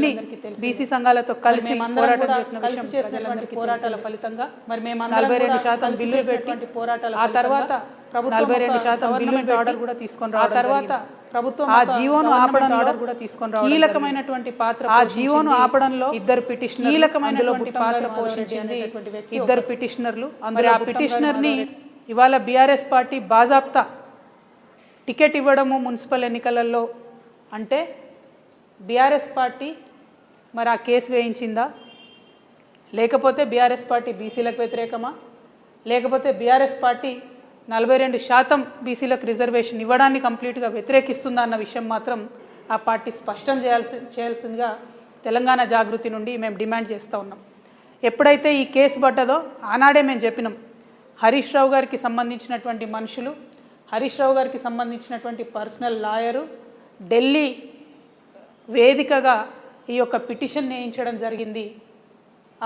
అన్ని బీసీ సంఘాలతో కలిసి పోరాటం చేసిన విషయం చేసినటువంటి పోరాటాల ఫలితంగా మరి మేము నలభై రెండు శాతం బిల్లులు పెట్టి పోరాటాల ఆ తర్వాత నలభై రెండు శాతం బిల్లులు ఆర్డర్ కూడా తీసుకొని ఆ తర్వాత ప్రభుత్వం ఆ జీవోను ఆపడంలో ఆర్డర్ కూడా తీసుకొని రావడం కీలకమైనటువంటి పాత్ర ఆ జీవోను ఆపడంలో ఇద్దరు పిటిషనర్ కీలకమైనటువంటి పాత్ర పోషించింది ఇద్దరు పిటిషనర్లు అందులో ఆ పిటిషనర్ని ఇవాళ బీఆర్ఎస్ పార్టీ బాజాప్తా టికెట్ ఇవ్వడము మున్సిపల్ ఎన్నికలలో అంటే బీఆర్ఎస్ పార్టీ మరి ఆ కేసు వేయించిందా? లేకపోతే బీఆర్ఎస్ పార్టీ బీసీలకు వ్యతిరేకమా? లేకపోతే బీఆర్ఎస్ పార్టీ నలభై రెండు శాతం బీసీలకు రిజర్వేషన్ ఇవ్వడాన్ని కంప్లీట్గా వ్యతిరేకిస్తుందా అన్న విషయం మాత్రం ఆ పార్టీ స్పష్టం చేయాల్సి చేయాల్సిందిగా తెలంగాణ జాగృతి నుండి మేము డిమాండ్ చేస్తూ ఉన్నాం. ఎప్పుడైతే ఈ కేసు పడ్డదో ఆనాడే మేము చెప్పినాం. హరీష్ రావు గారికి సంబంధించినటువంటి మనుషులు హరీష్ రావు గారికి సంబంధించినటువంటి పర్సనల్ లాయరు ఢిల్లీ వేదికగా ఈ యొక్క పిటిషన్ వేయించడం జరిగింది.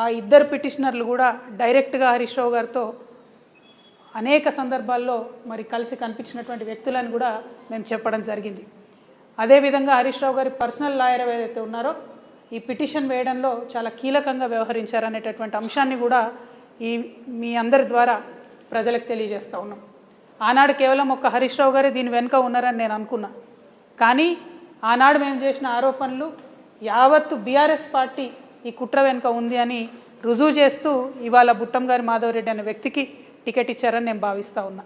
ఆ ఇద్దరు పిటిషనర్లు కూడా డైరెక్ట్గా హరీష్ రావు గారితో అనేక సందర్భాల్లో మరి కలిసి కనిపించినటువంటి వ్యక్తులని కూడా మేము చెప్పడం జరిగింది. అదేవిధంగా హరీష్ రావు గారి పర్సనల్ లాయర్ ఏదైతే ఉన్నారో ఈ పిటిషన్ వేయడంలో చాలా కీలకంగా వ్యవహరించారనేటటువంటి అంశాన్ని కూడా ఈ మీ అందరి ద్వారా ప్రజలకు తెలియజేస్తూ ఉన్నాం. ఆనాడు కేవలం ఒక్క హరీష్ రావు గారే దీని వెనుక ఉన్నారని నేను అనుకున్నా. కానీ ఆనాడు మేము చేసిన ఆరోపణలు యావత్తు బీఆర్ఎస్ పార్టీ ఈ కుట్ర వెనుక ఉంది అని రుజువు చేస్తూ ఇవాళ బుట్టం గారి మాధవరెడ్డి అనే వ్యక్తికి టికెట్ ఇచ్చారని నేను భావిస్తూ ఉన్నా.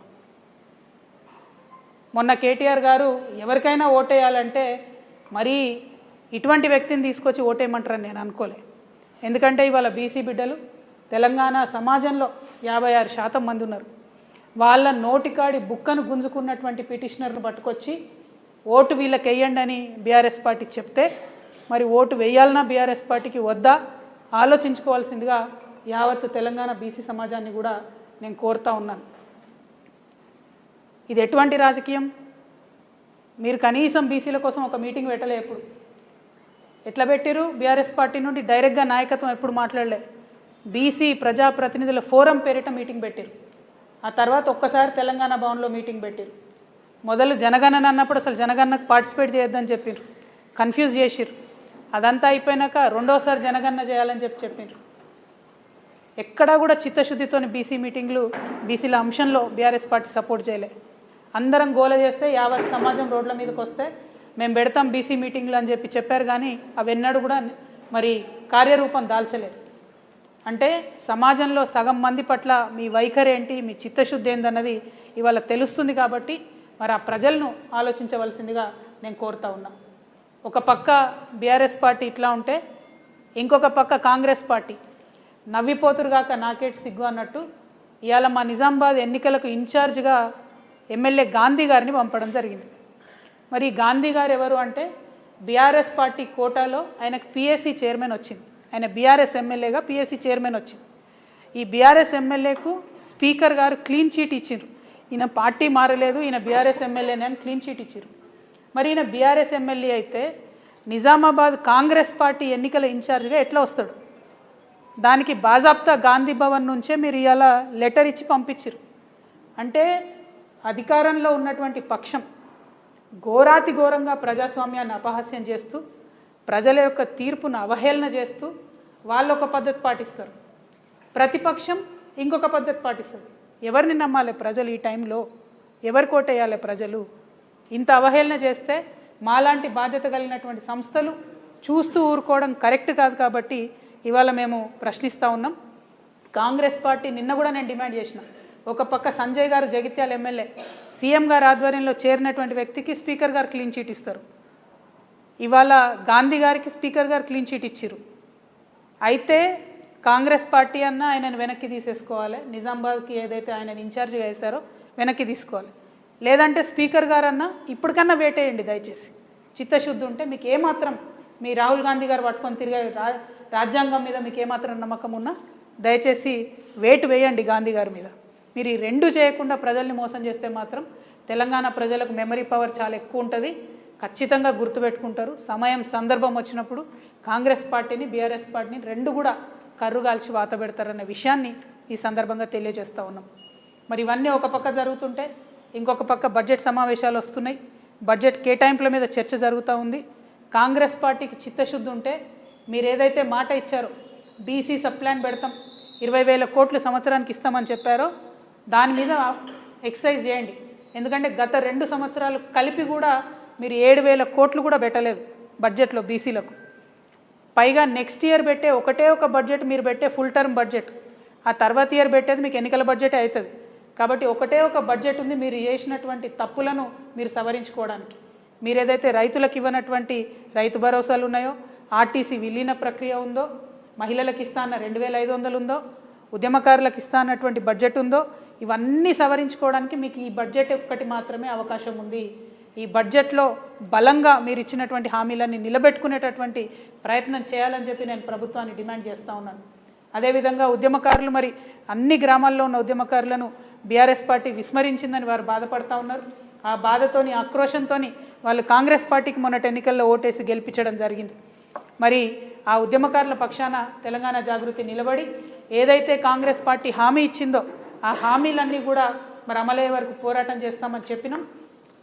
మొన్న కేటీఆర్ గారు ఎవరికైనా ఓటేయాలంటే మరీ ఇటువంటి వ్యక్తిని తీసుకొచ్చి ఓటేయమంటారని నేను అనుకోలే. ఎందుకంటే ఇవాళ బీసీ బిడ్డలు తెలంగాణ సమాజంలో యాభై ఆరు శాతం మంది ఉన్నారు. వాళ్ళ నోటికాడి బుక్కను గుంజుకున్నటువంటి పిటిషనర్ను పట్టుకొచ్చి ఓటు వీళ్ళకి వేయండి అని బీఆర్ఎస్ పార్టీ చెప్తే మరి ఓటు వేయాలన్నా బీఆర్ఎస్ పార్టీకి వద్దా? ఆలోచించుకోవాల్సిందిగా యావత్ తెలంగాణ బీసీ సమాజాన్ని కూడా నేను కోరుతా ఉన్నాను. ఇది ఎటువంటి రాజకీయం? మీరు కనీసం బీసీల కోసం ఒక మీటింగ్ పెట్టలే ఎప్పుడు? ఎట్లా పెట్టారు బీఆర్ఎస్ పార్టీ నుండి డైరెక్ట్గా నాయకత్వం ఎప్పుడు మాట్లాడలే? బీసీ ప్రజాప్రతినిధుల ఫోరం పేరిట మీటింగ్ పెట్టారు ఆ తర్వాత ఒక్కసారి తెలంగాణ భవన్లో మీటింగ్ పెట్టారు మొదలు జనగణన అన్నప్పుడు అసలు జనగణనకు పార్టిసిపేట్ చేయొద్దని చెప్పారు కన్ఫ్యూజ్ చేసిర్రు. అదంతా అయిపోయినాక రెండోసారి జనగణన చేయాలని చెప్పి చెప్పారు ఎక్కడా కూడా చిత్తశుద్ధితోని బీసీ మీటింగ్లు బీసీల అంశంలో బీఆర్ఎస్ పార్టీ సపోర్ట్ చేయలే. అందరం గోల చేస్తే యావత్ సమాజం రోడ్ల మీదకి వస్తే మేము పెడతాం బీసీ మీటింగ్లు అని చెప్పి చెప్పారు కానీ అవి ఎన్నడూ కూడా మరి కార్యరూపం దాల్చలేదు. అంటే సమాజంలో సగం మంది పట్ల మీ వైఖరి ఏంటి మీ చిత్తశుద్ధి ఏందన్నది ఇవాళ తెలుస్తుంది కాబట్టి మరి ఆ ప్రజలను ఆలోచించవలసిందిగా నేను కోరుతా ఉన్నా. ఒక పక్క బీఆర్ఎస్ పార్టీ ఇట్లా ఉంటే ఇంకొక పక్క కాంగ్రెస్ పార్టీ. నవ్విపోతురుగాక నాకేటి సిగ్గు అన్నట్టు ఇవాళ మా నిజామాబాద్ ఎన్నికలకు ఇన్ఛార్జ్గా ఎమ్మెల్యే గాంధీ గారిని పంపడం జరిగింది. మరి గాంధీ గారు ఎవరు అంటే బీఆర్ఎస్ పార్టీ కోటాలో ఆయనకు పిఎస్సి చైర్మన్ వచ్చింది. ఆయన బీఆర్ఎస్ ఎమ్మెల్యేగా పిఎస్సి చైర్మన్ వచ్చింది. ఈ బీఆర్ఎస్ ఎమ్మెల్యేకు స్పీకర్ గారు క్లీన్ చీట్ ఇచ్చిండ్రు. ఈయన పార్టీ మారలేదు ఈయన బీఆర్ఎస్ ఎమ్మెల్యేనే అని క్లీన్ చీట్ ఇచ్చారు మరి ఈయన బీఆర్ఎస్ ఎమ్మెల్యే అయితే నిజామాబాద్ కాంగ్రెస్ పార్టీ ఎన్నికల ఇన్ఛార్జ్గా ఎట్లా వస్తాడు? దానికి బాజాబ్తా గాంధీ భవన్ నుంచే మీరు ఇలా లెటర్ ఇచ్చి పంపించారు అంటే అధికారంలో ఉన్నటువంటి పక్షం ఘోరాతి ఘోరంగా ప్రజాస్వామ్యాన్ని అపహాస్యం చేస్తూ ప్రజల యొక్క తీర్పును అవహేళన చేస్తూ వాళ్ళు ఒక పద్ధతి పాటిస్తారు. ప్రతిపక్షం ఇంకొక పద్ధతి పాటిస్తుంది. ఎవరిని నమ్మాలి ప్రజలు ఈ టైంలో? ఎవరు కోటేయాలి ప్రజలు? ఇంత అవహేళన చేస్తే మాలాంటి బాధ్యత కలిగినటువంటి సంస్థలు చూస్తూ ఊరుకోవడం కరెక్ట్ కాదు కాబట్టి ఇవాళ మేము ప్రశ్నిస్తూ ఉన్నాం. కాంగ్రెస్ పార్టీ నిన్న కూడా నేను డిమాండ్ చేసిన. ఒక పక్క సంజయ్ గారు జగిత్యాల ఎమ్మెల్యే సీఎం గారు ఆధ్వర్యంలో చేరినటువంటి వ్యక్తికి స్పీకర్ గారు క్లీన్ చీట్ ఇస్తారు. ఇవాళ గాంధీ గారికి స్పీకర్ గారు క్లీన్ చీట్ ఇచ్చారు అయితే కాంగ్రెస్ పార్టీ అన్న ఆయనను వెనక్కి తీసేసుకోవాలి. నిజామాబాద్కి ఏదైతే ఆయన ఇన్ఛార్జిగా వేశారో వెనక్కి తీసుకోవాలి. లేదంటే స్పీకర్ గారన్నా ఇప్పటికన్నా వేటేయండి దయచేసి. చిత్తశుద్ధి ఉంటే మీకు ఏమాత్రం మీ రాహుల్ గాంధీ గారు పట్టుకొని తిరిగే రా రాజ్యాంగం మీద మీకు ఏమాత్రం నమ్మకం ఉన్నా దయచేసి వేటు వేయండి గాంధీ గారి మీద. మీరు ఈ రెండు చేయకుండా ప్రజల్ని మోసం చేస్తే మాత్రం తెలంగాణ ప్రజలకు మెమరీ పవర్ చాలా ఎక్కువ ఉంటుంది. ఖచ్చితంగా గుర్తుపెట్టుకుంటారు సమయం సందర్భం వచ్చినప్పుడు కాంగ్రెస్ పార్టీని బీఆర్ఎస్ పార్టీని రెండు కూడా కర్రుగాల్చి వాత పెడతారన్న విషయాన్ని ఈ సందర్భంగా తెలియజేస్తూ ఉన్నాం. మరి ఇవన్నీ ఒక పక్క జరుగుతుంటే ఇంకొక పక్క బడ్జెట్ సమావేశాలు వస్తున్నాయి. బడ్జెట్ కేటాయింపుల మీద చర్చ జరుగుతూ ఉంది. కాంగ్రెస్ పార్టీకి చిత్తశుద్ధి ఉంటే మీరు ఏదైతే మాట ఇచ్చారో బీసీ సబ్ ప్లాన్ పెడతాం. ఇరవై వేల కోట్లు సంవత్సరానికి ఇస్తామని చెప్పారో దాని మీద ఎక్సర్సైజ్ చేయండి. ఎందుకంటే గత రెండు సంవత్సరాలు కలిపి కూడా మీరు ఏడు వేల కోట్లు కూడా పెట్టలేదు బడ్జెట్లో బీసీలకు. పైగా నెక్స్ట్ ఇయర్ పెట్టే ఒకటే ఒక బడ్జెట్ మీరు పెట్టే ఫుల్ టర్మ్ బడ్జెట్. ఆ తర్వాత ఇయర్ పెట్టేది మీకు ఎన్నికల బడ్జెట్ అవుతుంది. కాబట్టి ఒకటే ఒక బడ్జెట్ ఉంది మీరు చేసినటువంటి తప్పులను మీరు సవరించుకోవడానికి. మీరు ఏదైతే రైతులకు ఇవ్వనటువంటి రైతు భరోసాలు ఉన్నాయో ఆర్టీసీ విలీన ప్రక్రియ ఉందో మహిళలకు ఇస్తా అన్న రెండు వేల ఐదు వందలు ఉందో ఉద్యమకారులకు ఇస్తా అన్నటువంటి బడ్జెట్ ఉందో ఇవన్నీ సవరించుకోవడానికి మీకు ఈ బడ్జెట్ ఒక్కటి మాత్రమే అవకాశం ఉంది. ఈ బడ్జెట్లో బలంగా మీరు ఇచ్చినటువంటి హామీలన్నీ నిలబెట్టుకునేటటువంటి ప్రయత్నం చేయాలని చెప్పి నేను ప్రభుత్వాన్ని డిమాండ్ చేస్తూ ఉన్నాను. అదేవిధంగా ఉద్యమకారులు మరి అన్ని గ్రామాల్లో ఉన్న ఉద్యమకారులను బీఆర్ఎస్ పార్టీ విస్మరించిందని వారు బాధపడతా ఉన్నారు. ఆ బాధతోని ఆక్రోషంతోని వాళ్ళు కాంగ్రెస్ పార్టీకి మొన్నటి ఎన్నికల్లో ఓటేసి గెలిపించడం జరిగింది. మరి ఆ ఉద్యమకారుల పక్షాన తెలంగాణ జాగృతి నిలబడి ఏదైతే కాంగ్రెస్ పార్టీ హామీ ఇచ్చిందో ఆ హామీలన్నీ కూడా మరి అమలయ్యే వరకు పోరాటం చేస్తామని చెప్పినాం.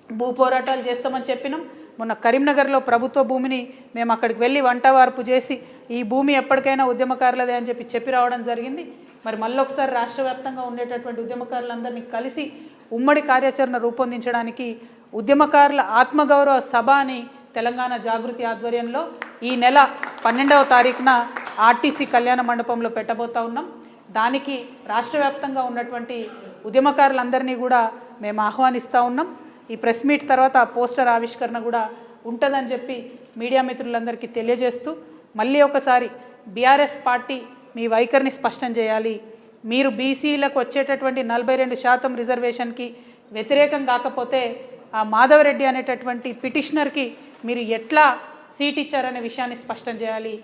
భూ పోరాటాలు చేస్తామని చెప్పినాం. మొన్న కరీంనగర్లో ప్రభుత్వ భూమిని మేము అక్కడికి వెళ్ళి వంట వార్పు చేసి ఈ భూమి ఎప్పటికైనా ఉద్యమకారులదే అని చెప్పి చెప్పి రావడం జరిగింది. మరి మళ్ళొకసారి రాష్ట్ర వ్యాప్తంగా ఉండేటటువంటి ఉద్యమకారులందరినీ కలిసి ఉమ్మడి కార్యాచరణ రూపొందించడానికి ఉద్యమకారుల ఆత్మగౌరవ సభ అని తెలంగాణ జాగృతి ఆధ్వర్యంలో ఈ నెల పన్నెండవ తారీఖున ఆర్టీసీ కళ్యాణ మండపంలో పెట్టబోతా ఉన్నాం. దానికి రాష్ట్ర వ్యాప్తంగా ఉన్నటువంటి ఉద్యమకారులందరినీ కూడా మేము ఆహ్వానిస్తూ ఉన్నాం. ఈ ప్రెస్ మీట్ తర్వాత ఆ పోస్టర్ ఆవిష్కరణ కూడా ఉంటుందని చెప్పి మీడియా మిత్రులందరికీ తెలియజేస్తూ మళ్ళీ ఒకసారి బీఆర్ఎస్ పార్టీ మీ వైఖరిని స్పష్టం చేయాలి. మీరు బీసీలకు వచ్చేటటువంటి నలభై రెండు శాతం రిజర్వేషన్కి వ్యతిరేకం కాకపోతే ఆ మాధవరెడ్డి అనేటటువంటి పిటిషనర్కి మీరు ఎట్లా సీట్ ఇచ్చారనే విషయాన్ని స్పష్టం చేయాలి.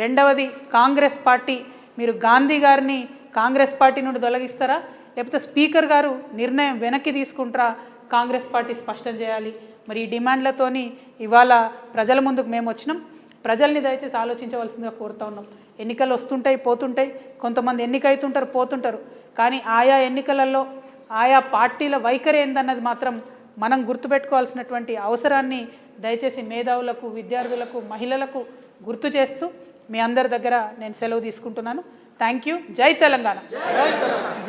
రెండవది కాంగ్రెస్ పార్టీ మీరు గాంధీ గారిని కాంగ్రెస్ పార్టీ నుండి తొలగిస్తారా? లేకపోతే స్పీకర్ గారు నిర్ణయం వెనక్కి తీసుకుంటారా? కాంగ్రెస్ పార్టీ స్పష్టం చేయాలి. మరి ఈ డిమాండ్లతోని ఇవాళ ప్రజల ముందుకు మేము వచ్చినాం. ప్రజల్ని దయచేసి ఆలోచించవలసిందిగా కోరుతా ఉన్నాం. ఎన్నికలు వస్తుంటాయి పోతుంటాయి. కొంతమంది ఎన్నికైతుంటారు పోతుంటారు. కానీ ఆయా ఎన్నికలలో ఆయా పార్టీల వైఖరి ఏందన్నది మాత్రం మనం గుర్తుపెట్టుకోవాల్సినటువంటి అవసరాన్ని దయచేసి మేధావులకు విద్యార్థులకు మహిళలకు గుర్తు చేస్తూ మీ అందరి దగ్గర నేను సెలవు తీసుకుంటున్నాను. Thank you. జై తెలంగాణ.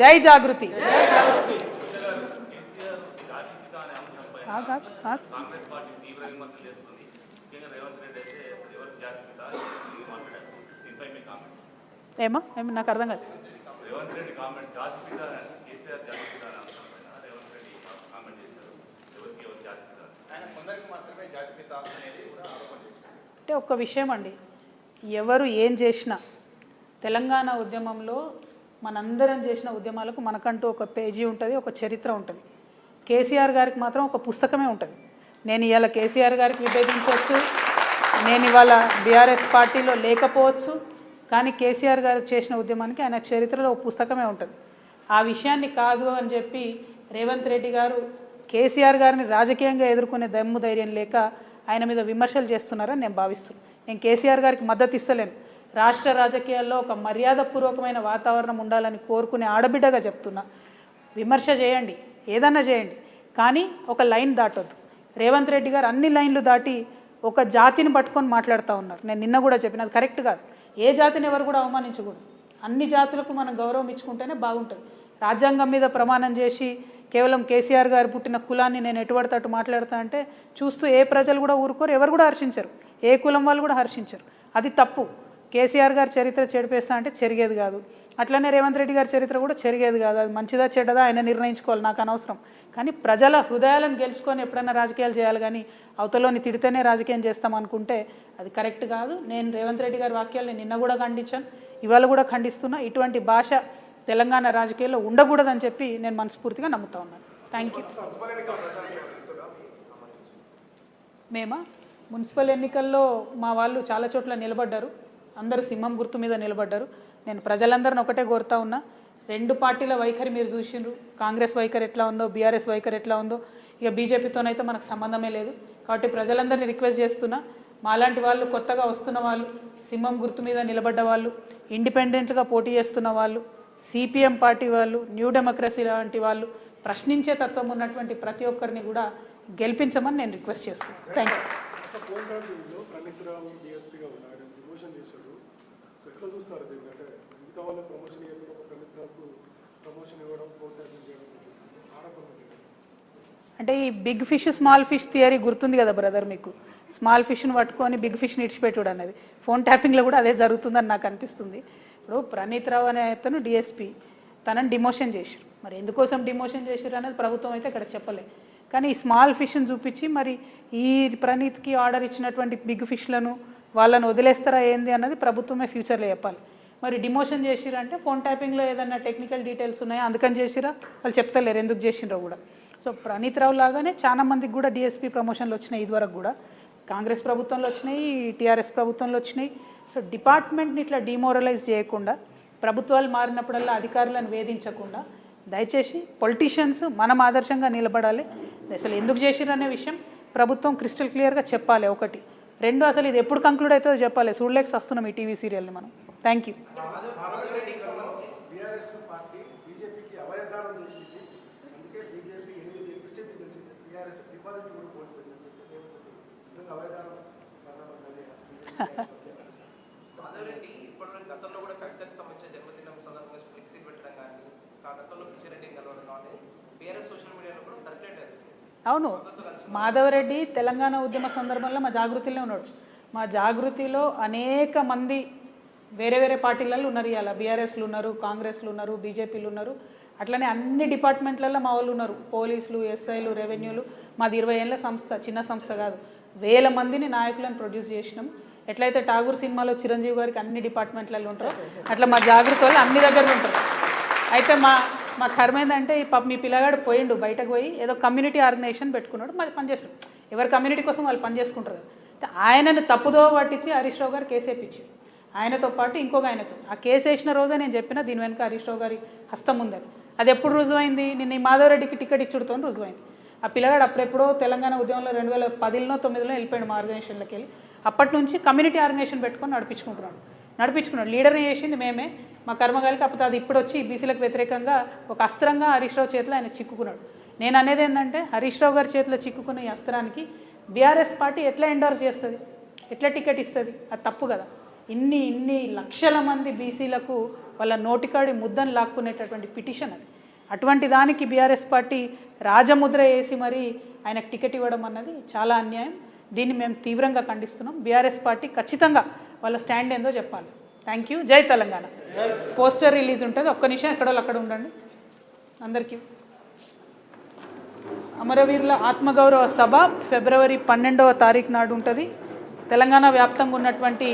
జై జాగృతి. ఏమో ఏమో నాకు అర్థం కాదు. అంటే ఒక్క విషయం అండి. ఎవరు ఏం చేసినా తెలంగాణ ఉద్యమంలో మనందరం చేసిన ఉద్యమాలకు మనకంటూ ఒక పేజీ ఉంటుంది ఒక చరిత్ర ఉంటుంది. కేసీఆర్ గారికి మాత్రం ఒక పుస్తకమే ఉంటుంది. నేను ఇవాళ కేసీఆర్ గారికి విభేదించవచ్చు నేను ఇవాళ బీఆర్ఎస్ పార్టీలో లేకపోవచ్చు కానీ కేసీఆర్ గారు చేసిన ఉద్యమానికి ఆయన చరిత్రలో ఒక పుస్తకమే ఉంటుంది. ఆ విషయాన్ని కాదు అని చెప్పి రేవంత్ రెడ్డి గారు కేసీఆర్ గారిని రాజకీయంగా ఎదుర్కొనే దమ్ము ధైర్యం లేక ఆయన మీద విమర్శలు చేస్తున్నారని నేను భావిస్తున్నాను నేను కేసీఆర్ గారికి మద్దతు ఇస్తలేను. రాష్ట్ర రాజకీయాల్లో ఒక మర్యాదపూర్వకమైన వాతావరణం ఉండాలని కోరుకునే ఆడబిడ్డగా చెప్తున్నా. విమర్శ చేయండి ఏదన్నా చేయండి. కానీ ఒక లైన్ దాటొద్దు. రేవంత్ రెడ్డి గారు అన్ని లైన్లు దాటి ఒక జాతిని పట్టుకొని మాట్లాడుతూ ఉన్నారు. నేను నిన్న కూడా చెప్పిన అది కరెక్ట్ కాదు. ఏ జాతిని ఎవరు కూడా అవమానించకూడదు. అన్ని జాతులకు మనం గౌరవం ఇచ్చుకుంటేనే బాగుంటుంది. రాజ్యాంగం మీద ప్రమాణం చేసి కేవలం కేసీఆర్ గారు పుట్టిన కులాన్ని నేను ఎటుపడితే అటు మాట్లాడతా అంటే చూస్తూ ఏ ప్రజలు కూడా ఊరుకోరు ఎవరు కూడా హర్షించరు. ఏ కులం వాళ్ళు కూడా హర్షించరు. అది తప్పు. కేసీఆర్ గారి చరిత్ర చెడిపేస్తా అంటే చెరిగేది కాదు. అట్లనే రేవంత్ రెడ్డి గారి చరిత్ర కూడా చెరిగేది కాదు. అది మంచిదా చెడ్డదా ఆయన నిర్ణయించుకోవాలి నాకు అనవసరం. కానీ ప్రజల హృదయాలను గెలుచుకొని ఎప్పుడైనా రాజకీయాలు చేయాలి కానీ అవతలోని తిడితేనే రాజకీయం చేస్తాం అనుకుంటే అది కరెక్ట్ కాదు. నేను రేవంత్ రెడ్డి గారి వాక్యాలను నిన్న కూడా ఖండించాను ఇవాళ కూడా ఖండిస్తున్నా. ఇటువంటి భాష తెలంగాణ రాజకీయాల్లో ఉండకూడదని చెప్పి నేను మనస్ఫూర్తిగా నమ్ముతా ఉన్నాను. థ్యాంక్ యూ మేమా? మున్సిపల్ ఎన్నికల్లో మా వాళ్ళు చాలా చోట్ల నిలబడ్డారు. అందరూ సింహం గుర్తు మీద నిలబడ్డారు. నేను ప్రజలందరిని ఒకటే కోరుతా ఉన్నా రెండు పార్టీల వైఖరి మీరు చూసిండ్రు. కాంగ్రెస్ వైఖరి ఎట్లా ఉందో బీఆర్ఎస్ వైఖరి ఎట్లా ఉందో ఇక బీజేపీతోనైతే మనకు సంబంధమే లేదు. కాబట్టి ప్రజలందరినీ రిక్వెస్ట్ చేస్తున్నా మాలాంటి వాళ్ళు కొత్తగా వస్తున్న వాళ్ళు సింహం గుర్తు మీద నిలబడ్డ వాళ్ళు ఇండిపెండెంట్గా పోటీ చేస్తున్న వాళ్ళు సిపిఎం పార్టీ వాళ్ళు న్యూ డెమోక్రసీ లాంటి వాళ్ళు ప్రశ్నించే తత్వం ఉన్నటువంటి ప్రతి ఒక్కరిని కూడా గెలిపించమని నేను రిక్వెస్ట్ చేస్తున్నాను థ్యాంక్ యూ కోల్డ్ ప్రణిత్ రావు డిఎస్పీగా ఉన్నారు విమోచన చేశాడు ఎట్లా చూస్తారు దీన్ని? అంటే మిగతా వాళ్ళకి ప్రమోషన్ ఇవ్వడం ఒక ప్రభుత్వాలకు ప్రమోషన్ ఇవ్వడం ప్రోత్సాహం చేయడం అంటే ఈ big fish small fish theory గుర్తుంది కదా బ్రదర్ మీకు? స్మాల్ ఫిష్ని పట్టుకొని బిగ్ ఫిష్ని ఇడిచిపెట్టుడు అనేది ఫోన్ ట్యాపింగ్లో కూడా అదే జరుగుతుందని నాకు అనిపిస్తుంది. ఇప్పుడు ప్రణీత్ రావు అనే అతను డిఎస్పి తనని డిమోషన్ చేశారు. మరి ఎందుకోసం డిమోషన్ చేశారు అనేది ప్రభుత్వం అయితే ఇక్కడ చెప్పలే. కానీ ఈ స్మాల్ ఫిష్ని చూపించి మరి ఈ ప్రణీత్కి ఆర్డర్ ఇచ్చినటువంటి బిగ్ ఫిష్లను వాళ్ళని వదిలేస్తారా ఏంది అన్నది ప్రభుత్వమే ఫ్యూచర్లో చెప్పాలి. మరి డిమోషన్ చేసిరంటే ఫోన్ ట్యాపింగ్లో ఏదన్నా టెక్నికల్ డీటెయిల్స్ ఉన్నాయా? అందుకని చేసిరా? వాళ్ళు చెప్తలేరు ఎందుకు చేసిరో కూడా. సో ప్రణీత్ రావు లాగానే చాలా మందికి కూడా డిఎస్పీ ప్రమోషన్లు వచ్చినాయి ఇదివరకు కూడా. కాంగ్రెస్ ప్రభుత్వంలో వచ్చినాయి టీఆర్ఎస్ ప్రభుత్వంలో వచ్చినాయి. సో డిపార్ట్మెంట్ని ఇట్లా డిమోరలైజ్ చేయకుండా ప్రభుత్వాలు మారినప్పుడల్లా అధికారులను వేధించకుండా దయచేసి పొలిటీషియన్స్ మనం ఆదర్శంగా నిలబడాలి. అసలు ఎందుకు చేసిర్రు అనే విషయం ప్రభుత్వం క్రిస్టల్ క్లియర్గా చెప్పాలి ఒకటి. రెండు అసలు ఇది ఎప్పుడు కంక్లూడ్ అవుతుందో చెప్పాలి. చూడలేక వస్తున్నాం ఈ టీవీ సీరియల్ని మనం. థ్యాంక్ యూ అవును. మాధవరెడ్డి తెలంగాణ ఉద్యమ సందర్భంలో మా జాగృతిలో ఉన్నాడు. మా జాగృతిలో అనేక మంది వేరే వేరే పార్టీలలో ఉన్నారు ఇవాళ. బీఆర్ఎస్లు ఉన్నారు కాంగ్రెస్లు ఉన్నారు బీజేపీలు ఉన్నారు. అట్లనే అన్ని డిపార్ట్మెంట్లలో మా వాళ్ళు ఉన్నారు. పోలీసులు ఎస్ఐలు రెవెన్యూలు. మాది ఇరవై ఏళ్ళ సంస్థ చిన్న సంస్థ కాదు. వేల మందిని నాయకులను ప్రొడ్యూస్ చేసినాం. ఎట్లయితే ఠాగూర్ సినిమాలో చిరంజీవి గారికి అన్ని డిపార్ట్మెంట్లలో ఉంటారు అట్లా మా జాగ్రత్త వాళ్ళు అన్ని దగ్గర ఉంటారు. అయితే మా మా కర్మ ఏంటంటే ఈ పాప మీ పిల్లగాడు పోయిండు బయటకు పోయి ఏదో కమ్యూనిటీ ఆర్గనైజేషన్ పెట్టుకున్నాడు మళ్ళీ పనిచేస్తాడు ఎవరి కమ్యూనిటీ కోసం వాళ్ళు పనిచేసుకుంటారు కదా. ఆయనని తప్పుదో పట్టించి హరీష్ రావు గారు కేసు వేయించి ఆయనతో పాటు ఇంకొక ఆయనతో. ఆ కేసు వేసిన రోజే నేను చెప్పిన దీని వెనుక హరీష్ రావు గారి హస్తం ఉందని. అది ఎప్పుడు రుజువైంది? నిన్న ఈ మాధవరెడ్డికి టికెట్ ఇచ్చుడుతో రుజువైంది. ఆ పిల్లగాడు అప్పుడెప్పుడో తెలంగాణ ఉద్యమంలో రెండు వేల పదిలో తొమ్మిదిలో వెళ్ళిపోయాడు మా ఆర్గనైజేషన్లోకి వెళ్ళి. అప్పటి నుంచి కమ్యూనిటీ ఆర్గనైజేషన్ పెట్టుకొని నడిపించుకుంటున్నాడు. నడిపించుకున్నాడు. లీడర్ని చేసింది మేమే. మా కర్మగాలి కాకపోతే అది ఇప్పుడు వచ్చి బీసీలకు వ్యతిరేకంగా ఒక అస్త్రంగా హరీష్ రావు చేతిలో ఆయన చిక్కుకున్నాడు. నేను అనేది ఏంటంటే హరీష్ రావు గారి చేతిలో చిక్కుకున్న ఈ అస్త్రానికి బీఆర్ఎస్ పార్టీ ఎట్లా ఎండోర్స్ చేస్తుంది? ఎట్లా టికెట్ ఇస్తుంది? అది తప్పు కదా. ఇన్ని ఇన్ని లక్షల మంది బీసీలకు వాళ్ళ నోటికాడి ముద్దను లాక్కునేటటువంటి పిటిషన్ అది. అటువంటి దానికి బీఆర్ఎస్ పార్టీ రాజముద్ర వేసి మరీ ఆయనకు టికెట్ ఇవ్వడం అన్నది చాలా అన్యాయం. దీన్ని మేము తీవ్రంగా ఖండిస్తున్నాం. బీఆర్ఎస్ పార్టీ ఖచ్చితంగా వాళ్ళ స్టాండ్ ఏందో చెప్పాలి. థ్యాంక్ యూ జై తెలంగాణ. పోస్టర్ రిలీజ్ ఉంటుంది. ఒక్క నిమిషం ఎక్కడో అక్కడ ఉండండి. అందరికీ. అమరవీరుల ఆత్మగౌరవ సభ ఫిబ్రవరి పన్నెండవ తారీఖు నాడు ఉంటుంది. తెలంగాణ వ్యాప్తంగా ఉన్నటువంటి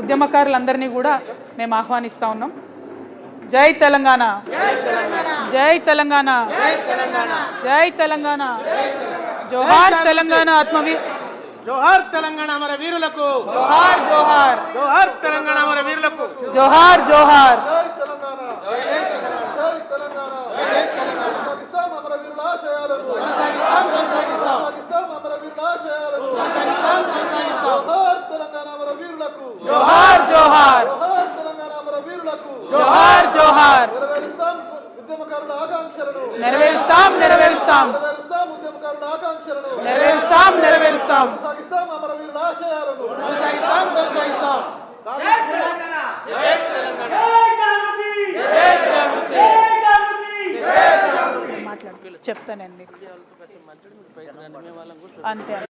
ఉద్యమకారులందరినీ కూడా మేము ఆహ్వానిస్తూ ఉన్నాం. జై తెలంగాణ. జై తెలంగాణ. జై తెలంగాణ. జోహార్ తెలంగాణ ఆత్మవీ జోహార్ తెలంగాణ అమర వీరులకు. జోహార్ జోహార్. జోహార్ తెలంగాణ అమర వీరులకు. జోహార్ జోహార్. జోహార్ జోహార్ జోహార్. జోహార్ నెరవేరుస్తాం. నెరవేరుస్తాం. ante